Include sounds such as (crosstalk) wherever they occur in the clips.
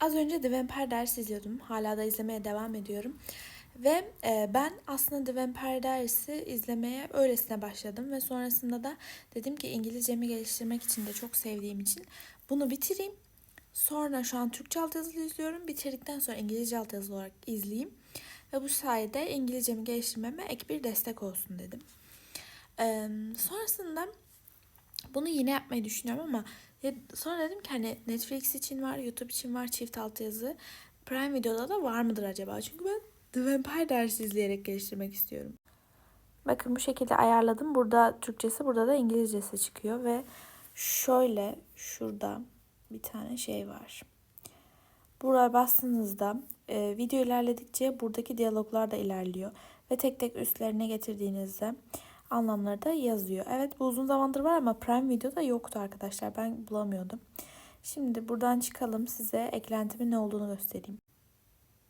Az önce The Vampire Diaries izliyordum. Hala da izlemeye devam ediyorum. Ve e, ben aslında The Vampire Diaries'i izlemeye öylesine başladım. Ve sonrasında da dedim ki İngilizcemi geliştirmek için de çok sevdiğim için bunu bitireyim. Sonra şu an Türkçe altyazılı izliyorum. Bitirdikten sonra İngilizce altyazılı olarak izleyeyim. Ve bu sayede İngilizcemi geliştirmeme ek bir destek olsun dedim. Ee, sonrasında bunu yine yapmayı düşünüyorum ama ya sonra dedim ki hani Netflix için var, YouTube için var çift altyazı. Prime Video'da da var mıdır acaba? Çünkü ben The Vampire Diaries izleyerek geliştirmek istiyorum. Bakın bu şekilde ayarladım. Burada Türkçesi, burada da İngilizcesi çıkıyor ve şöyle şurada bir tane şey var. Buraya bastığınızda e, video ilerledikçe buradaki diyaloglar da ilerliyor. Ve tek tek üstlerine getirdiğinizde anlamları da yazıyor. Evet bu uzun zamandır var ama Prime Video'da yoktu arkadaşlar. Ben bulamıyordum. Şimdi buradan çıkalım size eklentimin ne olduğunu göstereyim.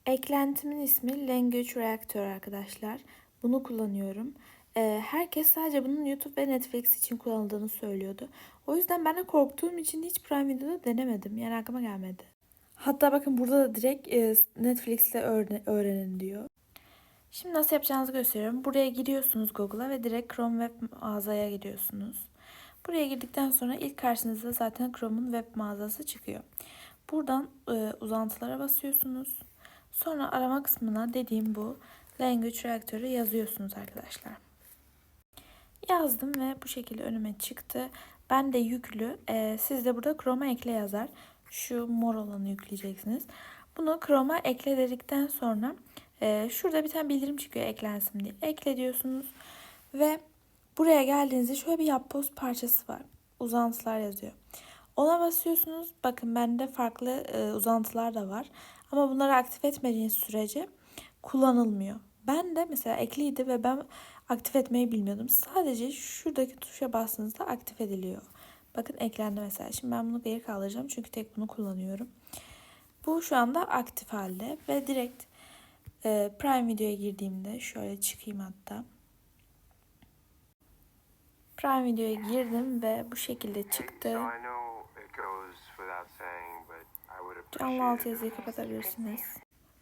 Eklentimin ismi Language Reactor arkadaşlar. Bunu kullanıyorum. Ee, herkes sadece bunun YouTube ve Netflix için kullanıldığını söylüyordu. O yüzden ben de korktuğum için hiç Prime Video'da denemedim. Yani aklıma gelmedi. Hatta bakın burada da direkt e, Netflix'te öğrenin diyor. Şimdi nasıl yapacağınızı gösteriyorum. Buraya giriyorsunuz Google'a ve direkt Chrome Web mağazaya gidiyorsunuz. Buraya girdikten sonra ilk karşınıza zaten Chrome'un web mağazası çıkıyor. Buradan e, uzantılara basıyorsunuz. Sonra arama kısmına dediğim bu Language Reactor'ı yazıyorsunuz arkadaşlar. Yazdım ve bu şekilde önüme çıktı. Ben de yüklü. E, siz de burada Chrome'a ekle yazar. Şu mor olanı yükleyeceksiniz. Bunu Chrome'a ekle dedikten sonra e, şurada bir tane bildirim çıkıyor eklensin diye. Ekle diyorsunuz ve buraya geldiğinizde şöyle bir yapboz parçası var. Uzantılar yazıyor. Ona basıyorsunuz. Bakın bende farklı e, uzantılar da var. Ama bunları aktif etmediğiniz sürece kullanılmıyor. Ben de mesela ekliydi ve ben aktif etmeyi bilmiyordum. Sadece şuradaki tuşa bastığınızda aktif ediliyor. Bakın eklendi mesela. Şimdi ben bunu geri kaldıracağım çünkü tek bunu kullanıyorum. Bu şu anda aktif halde ve direkt e, Prime Video'ya girdiğimde şöyle çıkayım hatta. Prime Video'ya girdim ve bu şekilde çıktı. Canlı altyazıyı kapatabilirsiniz.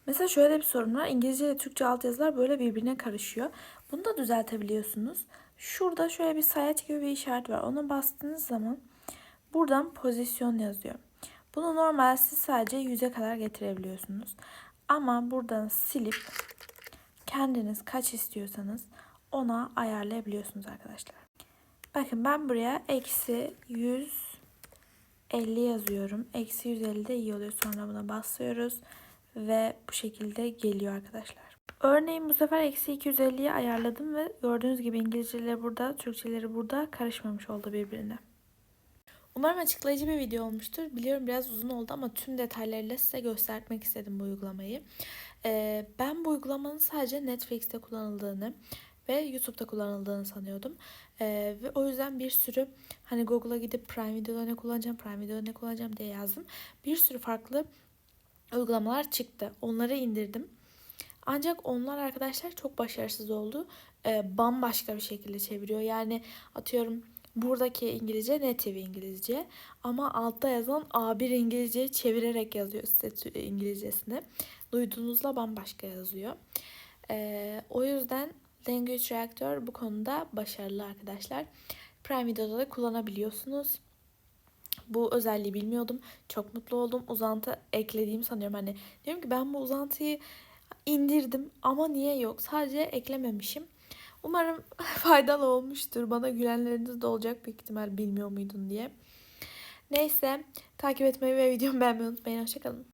Mesela şöyle bir sorun var. İngilizce ile Türkçe altyazılar böyle birbirine karışıyor. Bunu da düzeltebiliyorsunuz. Şurada şöyle bir sayaç gibi bir işaret var. Ona bastığınız zaman buradan pozisyon yazıyor. Bunu normal siz sadece yüze kadar getirebiliyorsunuz. Ama buradan silip kendiniz kaç istiyorsanız ona ayarlayabiliyorsunuz arkadaşlar. Bakın ben buraya eksi 150 yazıyorum. Eksi 150 de iyi oluyor. Sonra buna basıyoruz. Ve bu şekilde geliyor arkadaşlar. Örneğin bu sefer eksi 250'yi ayarladım ve gördüğünüz gibi İngilizceleri burada, Türkçeleri burada karışmamış oldu birbirine. Umarım açıklayıcı bir video olmuştur. Biliyorum biraz uzun oldu ama tüm detaylarıyla size göstermek istedim bu uygulamayı. Ee, ben bu uygulamanın sadece Netflix'te kullanıldığını ve YouTube'da kullanıldığını sanıyordum. Ee, ve o yüzden bir sürü hani Google'a gidip Prime Video'da ne kullanacağım, Prime Video'da ne kullanacağım diye yazdım. Bir sürü farklı uygulamalar çıktı. Onları indirdim. Ancak onlar arkadaşlar çok başarısız oldu. Ee, bambaşka bir şekilde çeviriyor. Yani atıyorum buradaki İngilizce ne TV İngilizce ama altta yazan A1 İngilizce çevirerek yazıyor size İngilizcesini. Duyduğunuzla bambaşka yazıyor. Ee, o yüzden Language Reactor bu konuda başarılı arkadaşlar. Prime Video'da da kullanabiliyorsunuz. Bu özelliği bilmiyordum. Çok mutlu oldum. Uzantı eklediğimi sanıyorum. Hani diyorum ki ben bu uzantıyı indirdim ama niye yok? Sadece eklememişim. Umarım (laughs) faydalı olmuştur. Bana gülenleriniz de olacak büyük ihtimal bilmiyor muydun diye. Neyse takip etmeyi ve videomu beğenmeyi unutmayın. Hoşçakalın.